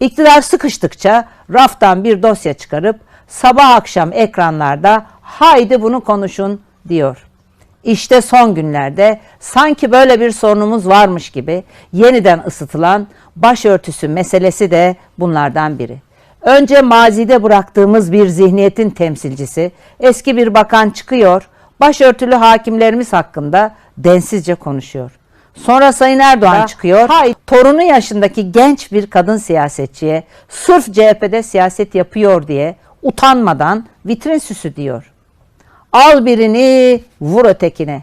İktidar sıkıştıkça raftan bir dosya çıkarıp sabah akşam ekranlarda haydi bunu konuşun diyor. İşte son günlerde sanki böyle bir sorunumuz varmış gibi yeniden ısıtılan başörtüsü meselesi de bunlardan biri. Önce mazide bıraktığımız bir zihniyetin temsilcisi eski bir bakan çıkıyor, başörtülü hakimlerimiz hakkında densizce konuşuyor. Sonra Sayın Erdoğan çıkıyor. Hay, torunu yaşındaki genç bir kadın siyasetçiye sırf CHP'de siyaset yapıyor diye utanmadan vitrin süsü diyor. Al birini vur ötekine.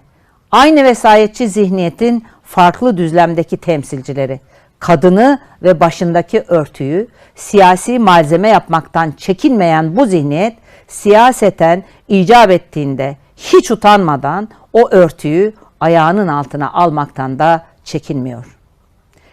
Aynı vesayetçi zihniyetin farklı düzlemdeki temsilcileri. Kadını ve başındaki örtüyü siyasi malzeme yapmaktan çekinmeyen bu zihniyet siyaseten icap ettiğinde hiç utanmadan o örtüyü ayağının altına almaktan da çekinmiyor.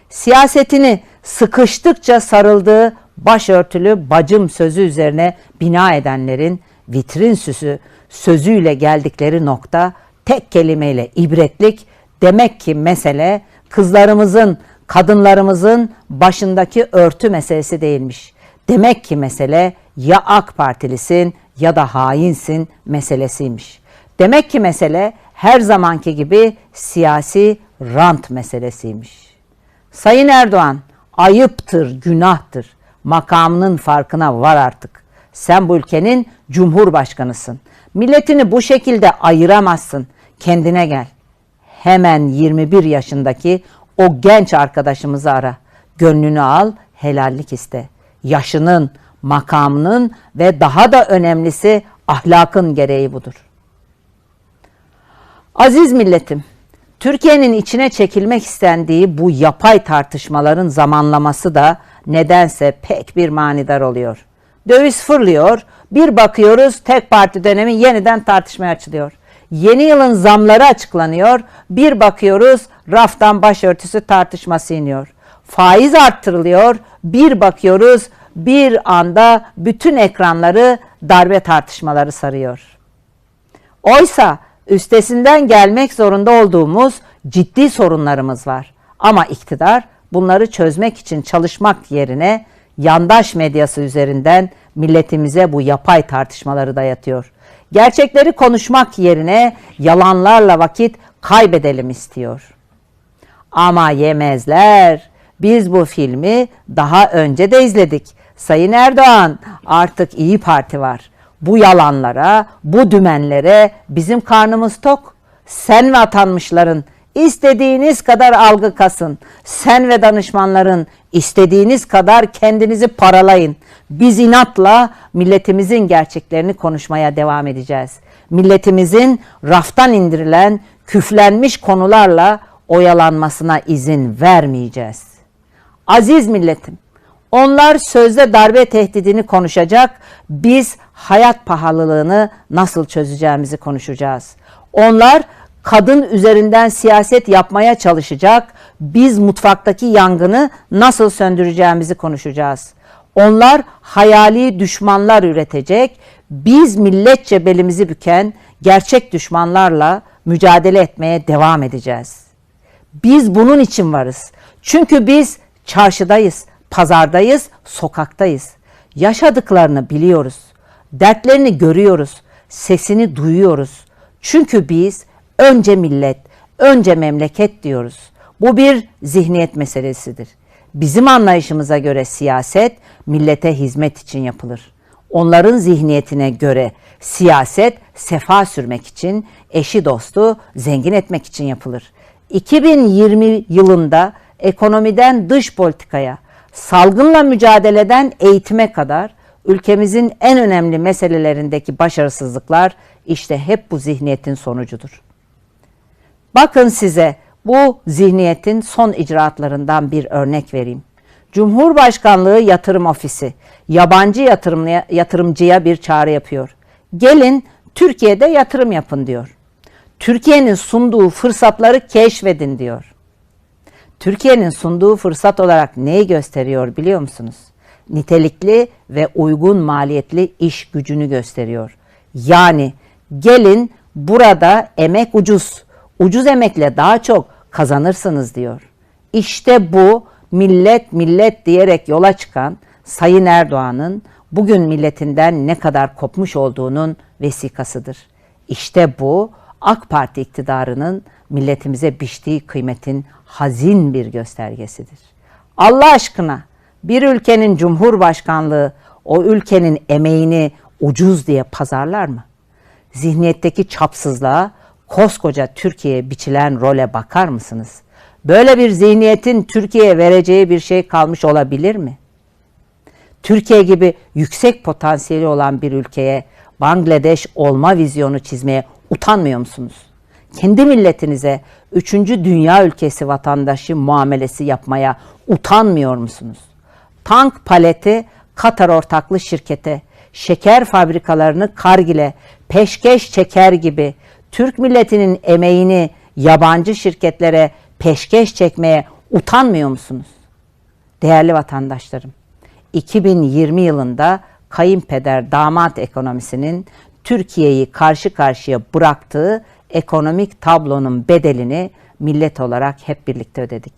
Siyasetini sıkıştıkça sarıldığı başörtülü bacım sözü üzerine bina edenlerin vitrin süsü sözüyle geldikleri nokta tek kelimeyle ibretlik demek ki mesele kızlarımızın, kadınlarımızın başındaki örtü meselesi değilmiş. Demek ki mesele ya AK Partilisin ya da hainsin meselesiymiş. Demek ki mesele her zamanki gibi siyasi rant meselesiymiş. Sayın Erdoğan, ayıptır, günahtır. Makamının farkına var artık. Sen bu ülkenin cumhurbaşkanısın. Milletini bu şekilde ayıramazsın. Kendine gel. Hemen 21 yaşındaki o genç arkadaşımızı ara. Gönlünü al, helallik iste. Yaşının, makamının ve daha da önemlisi ahlakın gereği budur. Aziz milletim, Türkiye'nin içine çekilmek istendiği bu yapay tartışmaların zamanlaması da nedense pek bir manidar oluyor. Döviz fırlıyor, bir bakıyoruz tek parti dönemi yeniden tartışmaya açılıyor. Yeni yılın zamları açıklanıyor, bir bakıyoruz raftan başörtüsü tartışması iniyor. Faiz arttırılıyor, bir bakıyoruz bir anda bütün ekranları darbe tartışmaları sarıyor. Oysa üstesinden gelmek zorunda olduğumuz ciddi sorunlarımız var. Ama iktidar bunları çözmek için çalışmak yerine yandaş medyası üzerinden milletimize bu yapay tartışmaları dayatıyor. Gerçekleri konuşmak yerine yalanlarla vakit kaybedelim istiyor. Ama yemezler. Biz bu filmi daha önce de izledik. Sayın Erdoğan artık iyi Parti var. Bu yalanlara, bu dümenlere bizim karnımız tok. Sen ve atanmışların istediğiniz kadar algı kasın. Sen ve danışmanların istediğiniz kadar kendinizi paralayın. Biz inatla milletimizin gerçeklerini konuşmaya devam edeceğiz. Milletimizin raftan indirilen, küflenmiş konularla oyalanmasına izin vermeyeceğiz. Aziz milletim, onlar sözde darbe tehdidini konuşacak, biz hayat pahalılığını nasıl çözeceğimizi konuşacağız. Onlar kadın üzerinden siyaset yapmaya çalışacak, biz mutfaktaki yangını nasıl söndüreceğimizi konuşacağız. Onlar hayali düşmanlar üretecek, biz milletçe belimizi büken gerçek düşmanlarla mücadele etmeye devam edeceğiz. Biz bunun için varız. Çünkü biz çarşıdayız, pazardayız, sokaktayız. Yaşadıklarını biliyoruz. Dertlerini görüyoruz. Sesini duyuyoruz. Çünkü biz önce millet, önce memleket diyoruz. Bu bir zihniyet meselesidir. Bizim anlayışımıza göre siyaset millete hizmet için yapılır. Onların zihniyetine göre siyaset sefa sürmek için, eşi dostu zengin etmek için yapılır. 2020 yılında ekonomiden dış politikaya, salgınla mücadeleden eğitime kadar ülkemizin en önemli meselelerindeki başarısızlıklar işte hep bu zihniyetin sonucudur. Bakın size bu zihniyetin son icraatlarından bir örnek vereyim. Cumhurbaşkanlığı Yatırım Ofisi yabancı yatırımcıya bir çağrı yapıyor. Gelin Türkiye'de yatırım yapın diyor. Türkiye'nin sunduğu fırsatları keşfedin diyor. Türkiye'nin sunduğu fırsat olarak neyi gösteriyor biliyor musunuz? Nitelikli ve uygun maliyetli iş gücünü gösteriyor. Yani gelin burada emek ucuz, ucuz emekle daha çok kazanırsınız diyor. İşte bu millet millet diyerek yola çıkan Sayın Erdoğan'ın bugün milletinden ne kadar kopmuş olduğunun vesikasıdır. İşte bu AK Parti iktidarının milletimize biçtiği kıymetin hazin bir göstergesidir. Allah aşkına bir ülkenin cumhurbaşkanlığı o ülkenin emeğini ucuz diye pazarlar mı? Zihniyetteki çapsızlığa koskoca Türkiye'ye biçilen role bakar mısınız? Böyle bir zihniyetin Türkiye'ye vereceği bir şey kalmış olabilir mi? Türkiye gibi yüksek potansiyeli olan bir ülkeye Bangladeş olma vizyonu çizmeye utanmıyor musunuz? Kendi milletinize üçüncü dünya ülkesi vatandaşı muamelesi yapmaya utanmıyor musunuz? Tank paleti Katar ortaklı şirkete, şeker fabrikalarını Kargil'e peşkeş çeker gibi Türk milletinin emeğini yabancı şirketlere peşkeş çekmeye utanmıyor musunuz? Değerli vatandaşlarım, 2020 yılında kayınpeder damat ekonomisinin Türkiye'yi karşı karşıya bıraktığı ekonomik tablonun bedelini millet olarak hep birlikte ödedik.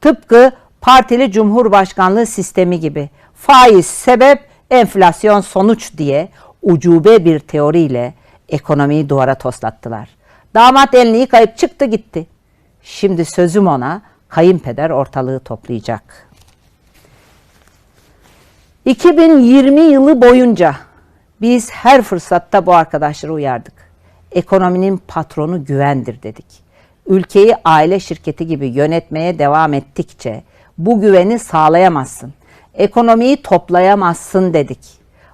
Tıpkı partili cumhurbaşkanlığı sistemi gibi faiz sebep, enflasyon sonuç diye ucube bir teoriyle ekonomiyi duvara toslattılar. Damat elini yıkayıp çıktı gitti. Şimdi sözüm ona kayınpeder ortalığı toplayacak. 2020 yılı boyunca biz her fırsatta bu arkadaşları uyardık. Ekonominin patronu güvendir dedik. Ülkeyi aile şirketi gibi yönetmeye devam ettikçe bu güveni sağlayamazsın. Ekonomiyi toplayamazsın dedik.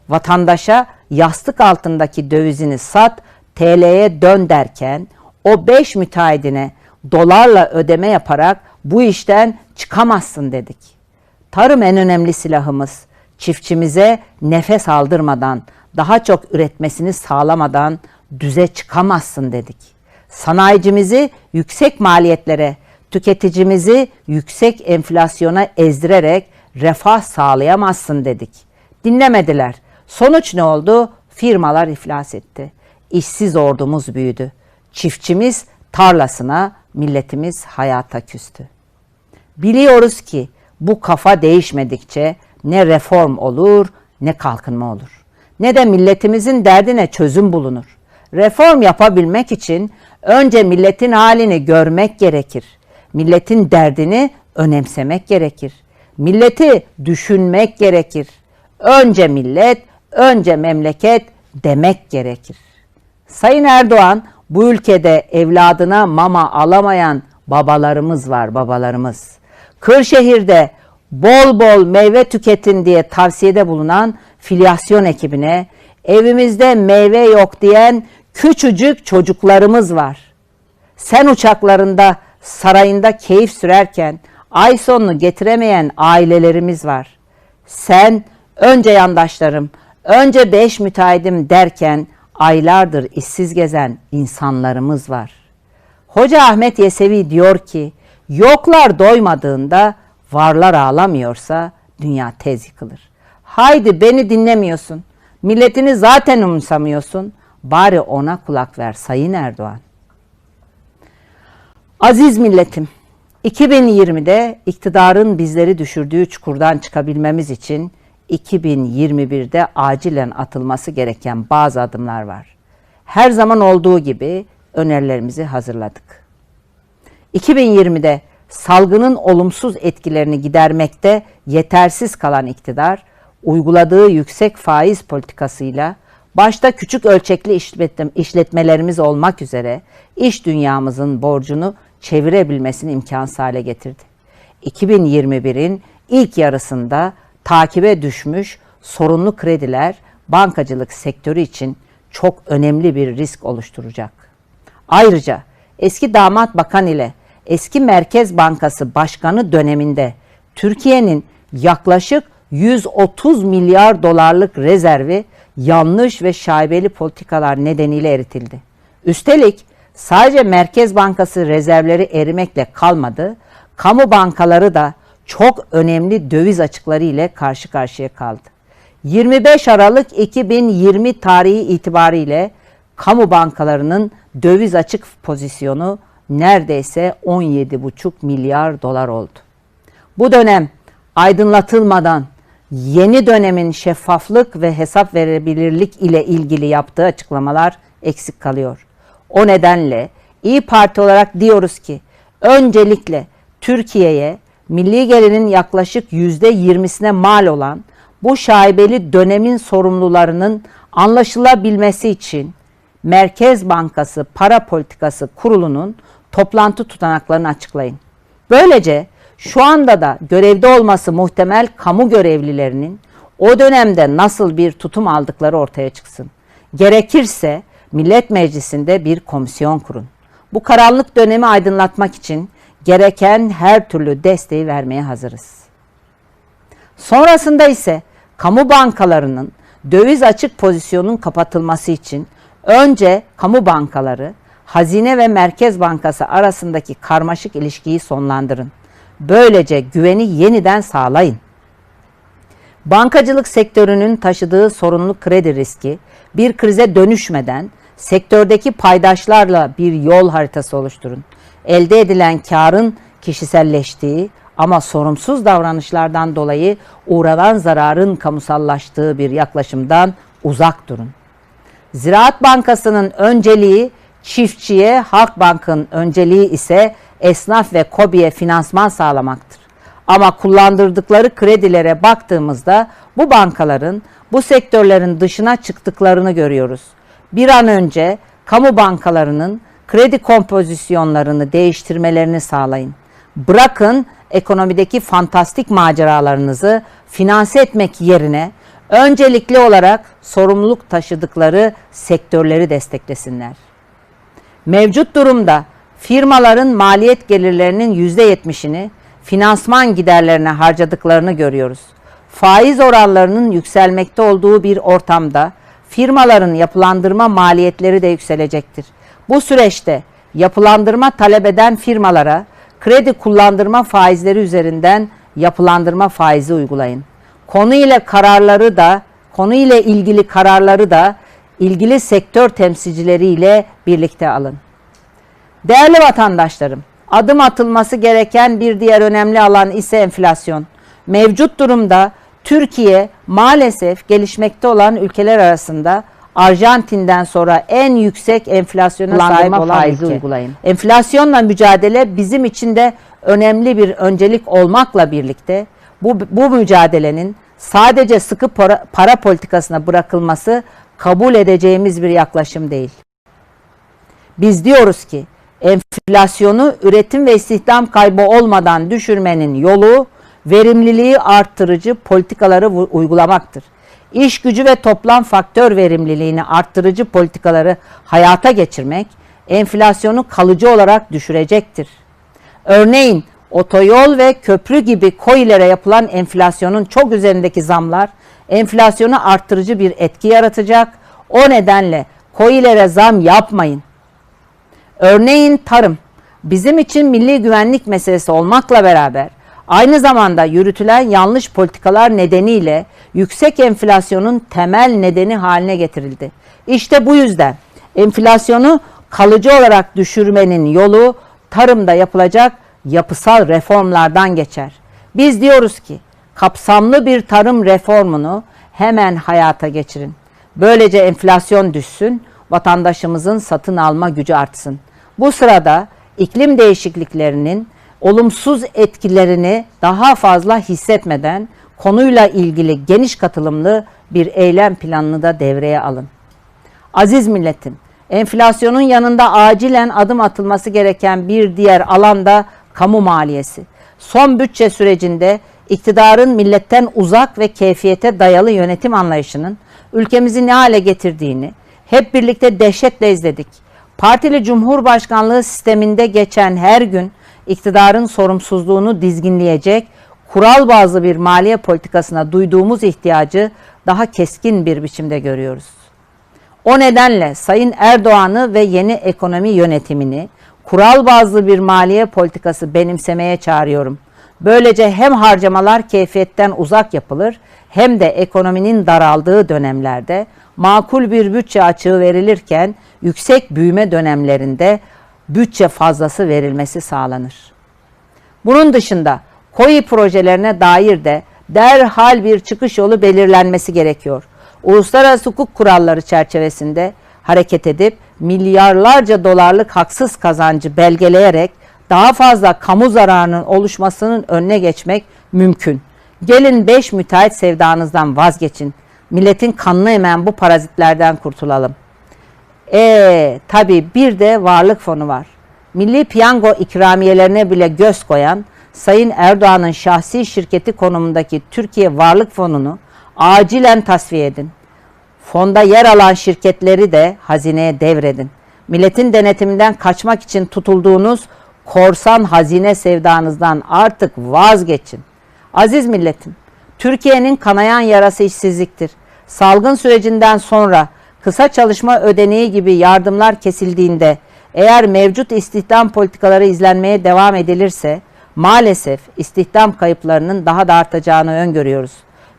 Vatandaşa yastık altındaki dövizini sat, TL'ye dön derken o 5 müteahhidine dolarla ödeme yaparak bu işten çıkamazsın dedik. Tarım en önemli silahımız. Çiftçimize nefes aldırmadan, daha çok üretmesini sağlamadan düze çıkamazsın dedik. Sanayicimizi yüksek maliyetlere, tüketicimizi yüksek enflasyona ezdirerek refah sağlayamazsın dedik. Dinlemediler. Sonuç ne oldu? Firmalar iflas etti. İşsiz ordumuz büyüdü. Çiftçimiz tarlasına, milletimiz hayata küstü. Biliyoruz ki bu kafa değişmedikçe ne reform olur ne kalkınma olur. Ne de milletimizin derdine çözüm bulunur. Reform yapabilmek için önce milletin halini görmek gerekir. Milletin derdini önemsemek gerekir. Milleti düşünmek gerekir. Önce millet, önce memleket demek gerekir. Sayın Erdoğan bu ülkede evladına mama alamayan babalarımız var babalarımız. Kırşehir'de bol bol meyve tüketin diye tavsiyede bulunan filyasyon ekibine evimizde meyve yok diyen küçücük çocuklarımız var. Sen uçaklarında sarayında keyif sürerken ay sonunu getiremeyen ailelerimiz var. Sen önce yandaşlarım, önce beş müteahhidim derken aylardır işsiz gezen insanlarımız var. Hoca Ahmet Yesevi diyor ki, yoklar doymadığında varlar ağlamıyorsa dünya tez yıkılır. Haydi beni dinlemiyorsun. Milletini zaten umursamıyorsun. Bari ona kulak ver Sayın Erdoğan. Aziz milletim, 2020'de iktidarın bizleri düşürdüğü çukurdan çıkabilmemiz için 2021'de acilen atılması gereken bazı adımlar var. Her zaman olduğu gibi önerilerimizi hazırladık. 2020'de salgının olumsuz etkilerini gidermekte yetersiz kalan iktidar, uyguladığı yüksek faiz politikasıyla başta küçük ölçekli işletmelerimiz olmak üzere iş dünyamızın borcunu çevirebilmesini imkansız hale getirdi. 2021'in ilk yarısında takibe düşmüş sorunlu krediler bankacılık sektörü için çok önemli bir risk oluşturacak. Ayrıca eski damat bakan ile eski Merkez Bankası Başkanı döneminde Türkiye'nin yaklaşık 130 milyar dolarlık rezervi yanlış ve şaibeli politikalar nedeniyle eritildi. Üstelik sadece Merkez Bankası rezervleri erimekle kalmadı, kamu bankaları da çok önemli döviz açıkları ile karşı karşıya kaldı. 25 Aralık 2020 tarihi itibariyle kamu bankalarının döviz açık pozisyonu neredeyse 17,5 milyar dolar oldu. Bu dönem aydınlatılmadan yeni dönemin şeffaflık ve hesap verebilirlik ile ilgili yaptığı açıklamalar eksik kalıyor. O nedenle İyi Parti olarak diyoruz ki öncelikle Türkiye'ye milli gelirin yaklaşık %20'sine mal olan bu şaibeli dönemin sorumlularının anlaşılabilmesi için Merkez Bankası Para Politikası Kurulu'nun toplantı tutanaklarını açıklayın. Böylece şu anda da görevde olması muhtemel kamu görevlilerinin o dönemde nasıl bir tutum aldıkları ortaya çıksın. Gerekirse Millet Meclisi'nde bir komisyon kurun. Bu karanlık dönemi aydınlatmak için gereken her türlü desteği vermeye hazırız. Sonrasında ise kamu bankalarının döviz açık pozisyonun kapatılması için önce kamu bankaları, Hazine ve Merkez Bankası arasındaki karmaşık ilişkiyi sonlandırın. Böylece güveni yeniden sağlayın. Bankacılık sektörünün taşıdığı sorunlu kredi riski bir krize dönüşmeden sektördeki paydaşlarla bir yol haritası oluşturun. Elde edilen karın kişiselleştiği ama sorumsuz davranışlardan dolayı uğranan zararın kamusallaştığı bir yaklaşımdan uzak durun. Ziraat Bankası'nın önceliği çiftçiye, Halkbank'ın önceliği ise esnaf ve KOBİ'ye finansman sağlamaktır. Ama kullandırdıkları kredilere baktığımızda bu bankaların bu sektörlerin dışına çıktıklarını görüyoruz. Bir an önce kamu bankalarının kredi kompozisyonlarını değiştirmelerini sağlayın. Bırakın ekonomideki fantastik maceralarınızı finanse etmek yerine öncelikli olarak sorumluluk taşıdıkları sektörleri desteklesinler. Mevcut durumda firmaların maliyet gelirlerinin %70'ini finansman giderlerine harcadıklarını görüyoruz. Faiz oranlarının yükselmekte olduğu bir ortamda firmaların yapılandırma maliyetleri de yükselecektir. Bu süreçte yapılandırma talep eden firmalara kredi kullandırma faizleri üzerinden yapılandırma faizi uygulayın. Konu ile kararları da konu ile ilgili kararları da ilgili sektör temsilcileriyle birlikte alın. Değerli vatandaşlarım, adım atılması gereken bir diğer önemli alan ise enflasyon. Mevcut durumda Türkiye maalesef gelişmekte olan ülkeler arasında Arjantin'den sonra en yüksek enflasyona sahip olan faizi ülke. uygulayın. Enflasyonla mücadele bizim için de önemli bir öncelik olmakla birlikte bu, bu mücadelenin sadece sıkı para, para politikasına bırakılması kabul edeceğimiz bir yaklaşım değil. Biz diyoruz ki enflasyonu üretim ve istihdam kaybı olmadan düşürmenin yolu verimliliği arttırıcı politikaları uygulamaktır. İş gücü ve toplam faktör verimliliğini arttırıcı politikaları hayata geçirmek enflasyonu kalıcı olarak düşürecektir. Örneğin otoyol ve köprü gibi koilere yapılan enflasyonun çok üzerindeki zamlar enflasyonu arttırıcı bir etki yaratacak. O nedenle koilere zam yapmayın. Örneğin tarım bizim için milli güvenlik meselesi olmakla beraber aynı zamanda yürütülen yanlış politikalar nedeniyle yüksek enflasyonun temel nedeni haline getirildi. İşte bu yüzden enflasyonu kalıcı olarak düşürmenin yolu tarımda yapılacak yapısal reformlardan geçer. Biz diyoruz ki kapsamlı bir tarım reformunu hemen hayata geçirin. Böylece enflasyon düşsün, vatandaşımızın satın alma gücü artsın. Bu sırada iklim değişikliklerinin olumsuz etkilerini daha fazla hissetmeden konuyla ilgili geniş katılımlı bir eylem planını da devreye alın. Aziz milletim, enflasyonun yanında acilen adım atılması gereken bir diğer alanda kamu maliyesi. Son bütçe sürecinde iktidarın milletten uzak ve keyfiyete dayalı yönetim anlayışının ülkemizi ne hale getirdiğini hep birlikte dehşetle izledik. Partili Cumhurbaşkanlığı sisteminde geçen her gün iktidarın sorumsuzluğunu dizginleyecek kural bazlı bir maliye politikasına duyduğumuz ihtiyacı daha keskin bir biçimde görüyoruz. O nedenle Sayın Erdoğan'ı ve yeni ekonomi yönetimini kural bazlı bir maliye politikası benimsemeye çağırıyorum. Böylece hem harcamalar keyfiyetten uzak yapılır hem de ekonominin daraldığı dönemlerde makul bir bütçe açığı verilirken yüksek büyüme dönemlerinde bütçe fazlası verilmesi sağlanır. Bunun dışında KOİ projelerine dair de derhal bir çıkış yolu belirlenmesi gerekiyor. Uluslararası hukuk kuralları çerçevesinde hareket edip milyarlarca dolarlık haksız kazancı belgeleyerek daha fazla kamu zararının oluşmasının önüne geçmek mümkün. Gelin 5 müteahhit sevdanızdan vazgeçin. Milletin kanını emen bu parazitlerden kurtulalım. E tabi bir de varlık fonu var. Milli piyango ikramiyelerine bile göz koyan Sayın Erdoğan'ın şahsi şirketi konumundaki Türkiye Varlık Fonu'nu acilen tasfiye edin. Fonda yer alan şirketleri de hazineye devredin. Milletin denetiminden kaçmak için tutulduğunuz korsan hazine sevdanızdan artık vazgeçin. Aziz milletim, Türkiye'nin kanayan yarası işsizliktir. Salgın sürecinden sonra kısa çalışma ödeneği gibi yardımlar kesildiğinde eğer mevcut istihdam politikaları izlenmeye devam edilirse maalesef istihdam kayıplarının daha da artacağını öngörüyoruz.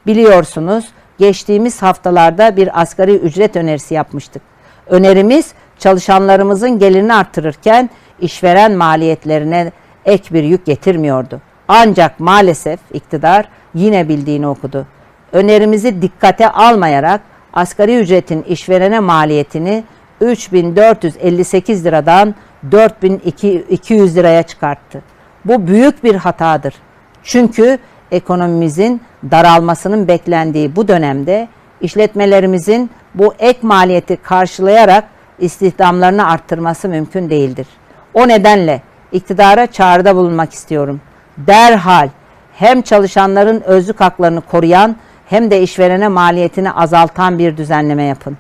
Biliyorsunuz geçtiğimiz haftalarda bir asgari ücret önerisi yapmıştık. Önerimiz çalışanlarımızın gelirini artırırken işveren maliyetlerine ek bir yük getirmiyordu. Ancak maalesef iktidar yine bildiğini okudu. Önerimizi dikkate almayarak asgari ücretin işverene maliyetini 3458 liradan 4200 liraya çıkarttı. Bu büyük bir hatadır. Çünkü ekonomimizin daralmasının beklendiği bu dönemde işletmelerimizin bu ek maliyeti karşılayarak istihdamlarını arttırması mümkün değildir. O nedenle iktidara çağrıda bulunmak istiyorum. Derhal hem çalışanların özlük haklarını koruyan hem de işverene maliyetini azaltan bir düzenleme yapın.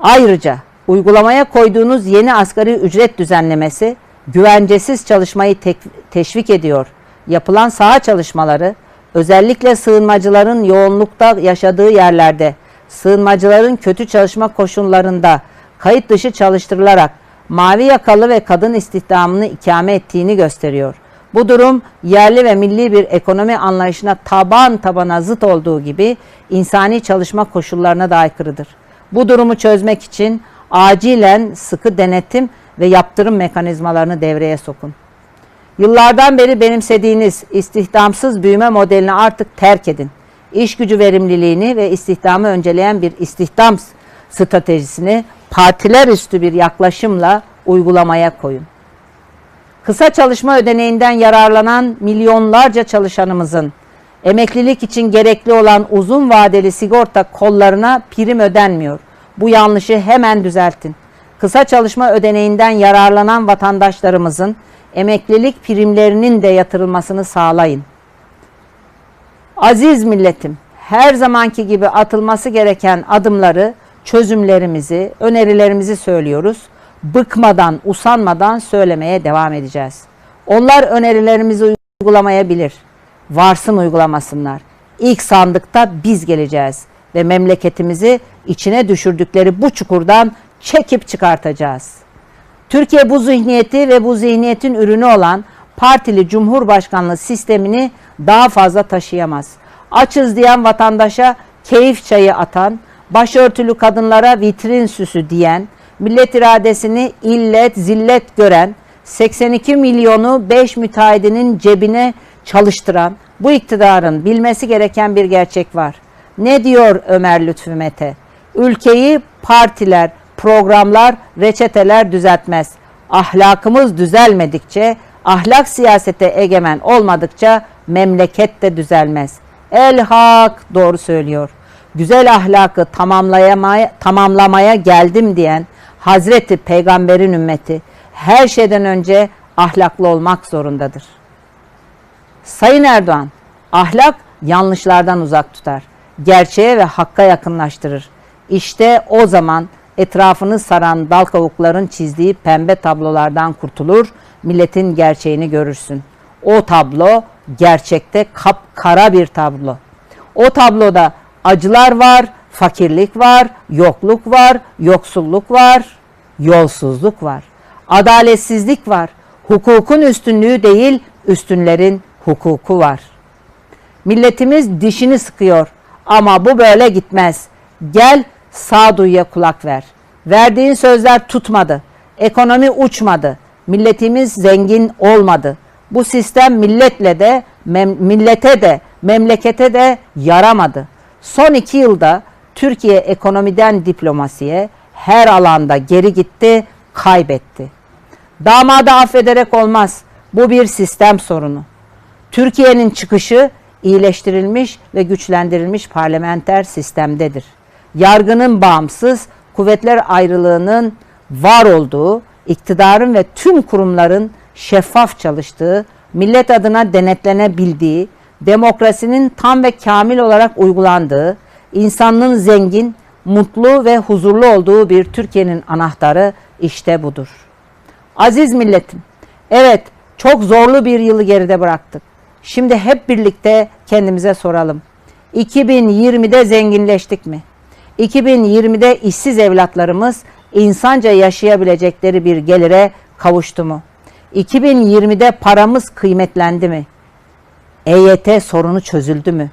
Ayrıca uygulamaya koyduğunuz yeni asgari ücret düzenlemesi güvencesiz çalışmayı teşvik ediyor. Yapılan saha çalışmaları özellikle sığınmacıların yoğunlukta yaşadığı yerlerde sığınmacıların kötü çalışma koşullarında kayıt dışı çalıştırılarak mavi yakalı ve kadın istihdamını ikame ettiğini gösteriyor. Bu durum yerli ve milli bir ekonomi anlayışına taban tabana zıt olduğu gibi insani çalışma koşullarına da aykırıdır. Bu durumu çözmek için acilen sıkı denetim ve yaptırım mekanizmalarını devreye sokun. Yıllardan beri benimsediğiniz istihdamsız büyüme modelini artık terk edin. İş gücü verimliliğini ve istihdamı önceleyen bir istihdam stratejisini partiler üstü bir yaklaşımla uygulamaya koyun. Kısa çalışma ödeneğinden yararlanan milyonlarca çalışanımızın emeklilik için gerekli olan uzun vadeli sigorta kollarına prim ödenmiyor. Bu yanlışı hemen düzeltin. Kısa çalışma ödeneğinden yararlanan vatandaşlarımızın emeklilik primlerinin de yatırılmasını sağlayın. Aziz milletim, her zamanki gibi atılması gereken adımları, çözümlerimizi, önerilerimizi söylüyoruz. Bıkmadan, usanmadan söylemeye devam edeceğiz. Onlar önerilerimizi uygulamayabilir. Varsın uygulamasınlar. İlk sandıkta biz geleceğiz ve memleketimizi içine düşürdükleri bu çukurdan çekip çıkartacağız. Türkiye bu zihniyeti ve bu zihniyetin ürünü olan partili cumhurbaşkanlığı sistemini daha fazla taşıyamaz. Açız diyen vatandaşa keyif çayı atan, başörtülü kadınlara vitrin süsü diyen, millet iradesini illet zillet gören, 82 milyonu 5 müteahhidinin cebine çalıştıran bu iktidarın bilmesi gereken bir gerçek var. Ne diyor Ömer Lütfü Mete? Ülkeyi partiler, programlar, reçeteler düzeltmez. Ahlakımız düzelmedikçe, ahlak siyasete egemen olmadıkça memleket de düzelmez. El hak doğru söylüyor. Güzel ahlakı tamamlamaya, geldim diyen Hazreti Peygamber'in ümmeti her şeyden önce ahlaklı olmak zorundadır. Sayın Erdoğan, ahlak yanlışlardan uzak tutar. Gerçeğe ve hakka yakınlaştırır. İşte o zaman etrafını saran dal kavukların çizdiği pembe tablolardan kurtulur, milletin gerçeğini görürsün. O tablo gerçekte kapkara bir tablo. O tabloda acılar var, fakirlik var, yokluk var, yoksulluk var, yolsuzluk var. Adaletsizlik var. Hukukun üstünlüğü değil, üstünlerin hukuku var. Milletimiz dişini sıkıyor ama bu böyle gitmez. Gel sağduyuya kulak ver. Verdiğin sözler tutmadı. Ekonomi uçmadı. Milletimiz zengin olmadı. Bu sistem milletle de, millete de, memlekete de yaramadı. Son iki yılda Türkiye ekonomiden diplomasiye her alanda geri gitti, kaybetti. Damadı affederek olmaz. Bu bir sistem sorunu. Türkiye'nin çıkışı iyileştirilmiş ve güçlendirilmiş parlamenter sistemdedir. Yargının bağımsız, kuvvetler ayrılığının var olduğu, iktidarın ve tüm kurumların şeffaf çalıştığı, millet adına denetlenebildiği, demokrasinin tam ve kamil olarak uygulandığı, insanlığın zengin, mutlu ve huzurlu olduğu bir Türkiye'nin anahtarı işte budur. Aziz milletim, evet çok zorlu bir yılı geride bıraktık. Şimdi hep birlikte kendimize soralım. 2020'de zenginleştik mi? 2020'de işsiz evlatlarımız insanca yaşayabilecekleri bir gelire kavuştu mu? 2020'de paramız kıymetlendi mi? EYT sorunu çözüldü mü?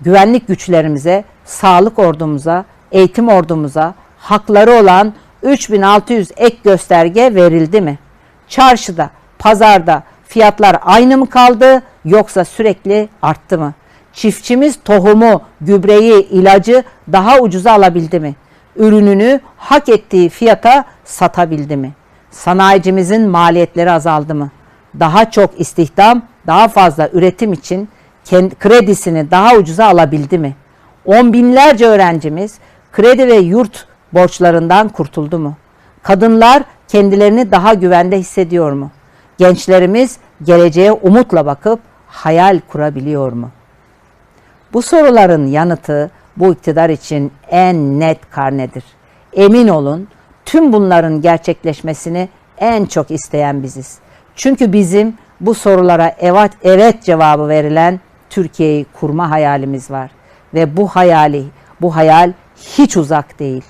Güvenlik güçlerimize, sağlık ordumuza, eğitim ordumuza hakları olan 3600 ek gösterge verildi mi? Çarşıda, pazarda fiyatlar aynı mı kaldı yoksa sürekli arttı mı? Çiftçimiz tohumu, gübreyi, ilacı daha ucuza alabildi mi? Ürününü hak ettiği fiyata satabildi mi? Sanayicimizin maliyetleri azaldı mı? Daha çok istihdam, daha fazla üretim için kredisini daha ucuza alabildi mi? On binlerce öğrencimiz kredi ve yurt borçlarından kurtuldu mu? Kadınlar kendilerini daha güvende hissediyor mu? Gençlerimiz geleceğe umutla bakıp hayal kurabiliyor mu? Bu soruların yanıtı bu iktidar için en net karnedir. Emin olun tüm bunların gerçekleşmesini en çok isteyen biziz. Çünkü bizim bu sorulara evet, evet cevabı verilen Türkiye'yi kurma hayalimiz var. Ve bu hayali, bu hayal hiç uzak değil.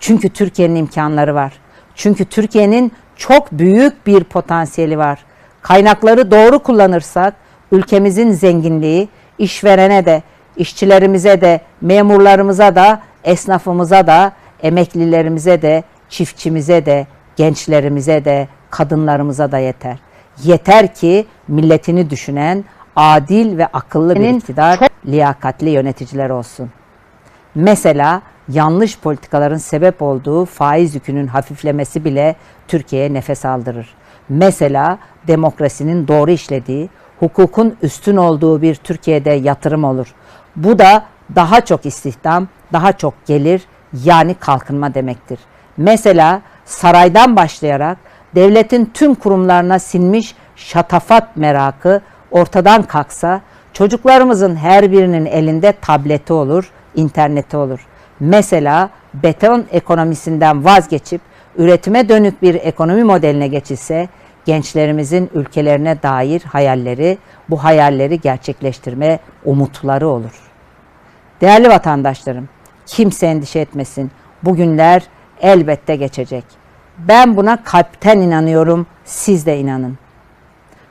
Çünkü Türkiye'nin imkanları var. Çünkü Türkiye'nin çok büyük bir potansiyeli var. Kaynakları doğru kullanırsak ülkemizin zenginliği işverene de, işçilerimize de, memurlarımıza da, esnafımıza da, emeklilerimize de, çiftçimize de, gençlerimize de, kadınlarımıza da yeter. Yeter ki milletini düşünen adil ve akıllı bir iktidar, liyakatli yöneticiler olsun. Mesela yanlış politikaların sebep olduğu faiz yükünün hafiflemesi bile Türkiye'ye nefes aldırır. Mesela demokrasinin doğru işlediği, hukukun üstün olduğu bir Türkiye'de yatırım olur. Bu da daha çok istihdam, daha çok gelir yani kalkınma demektir. Mesela saraydan başlayarak devletin tüm kurumlarına sinmiş şatafat merakı ortadan kalksa çocuklarımızın her birinin elinde tableti olur, interneti olur. Mesela beton ekonomisinden vazgeçip üretime dönük bir ekonomi modeline geçilse gençlerimizin ülkelerine dair hayalleri, bu hayalleri gerçekleştirme umutları olur. Değerli vatandaşlarım, kimse endişe etmesin. Bugünler elbette geçecek. Ben buna kalpten inanıyorum, siz de inanın.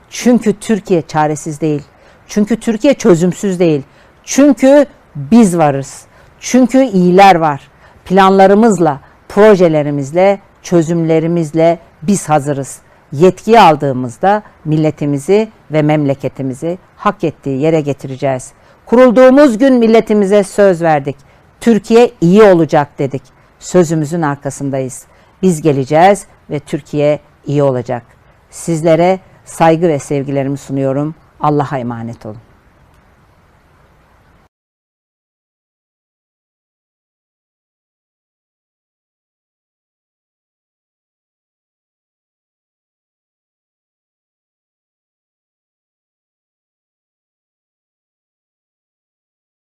Çünkü Türkiye çaresiz değil. Çünkü Türkiye çözümsüz değil. Çünkü biz varız. Çünkü iyiler var. Planlarımızla, projelerimizle, çözümlerimizle biz hazırız. Yetkiyi aldığımızda milletimizi ve memleketimizi hak ettiği yere getireceğiz. Kurulduğumuz gün milletimize söz verdik. Türkiye iyi olacak dedik. Sözümüzün arkasındayız. Biz geleceğiz ve Türkiye iyi olacak. Sizlere saygı ve sevgilerimi sunuyorum. Allah'a emanet olun.